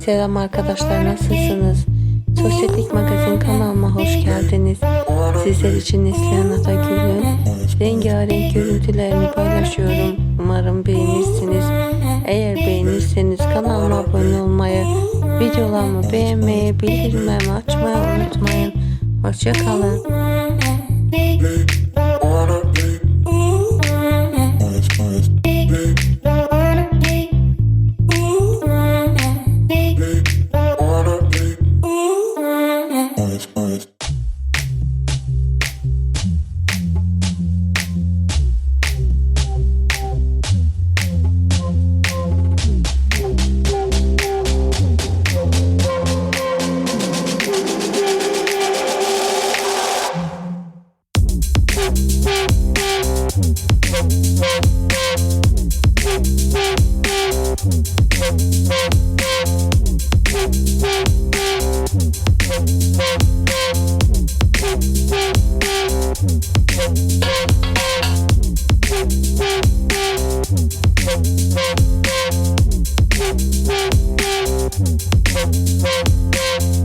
Selam arkadaşlar nasılsınız? Sosyetik Magazin kanalıma hoş geldiniz. Sizler için Neslihan Atagül'ün rengarenk görüntülerini paylaşıyorum. Umarım beğenirsiniz. Eğer beğenirseniz kanalıma abone olmayı, videolarımı beğenmeyi, bildirimlerimi açmayı unutmayın. Hoşçakalın. Thank you.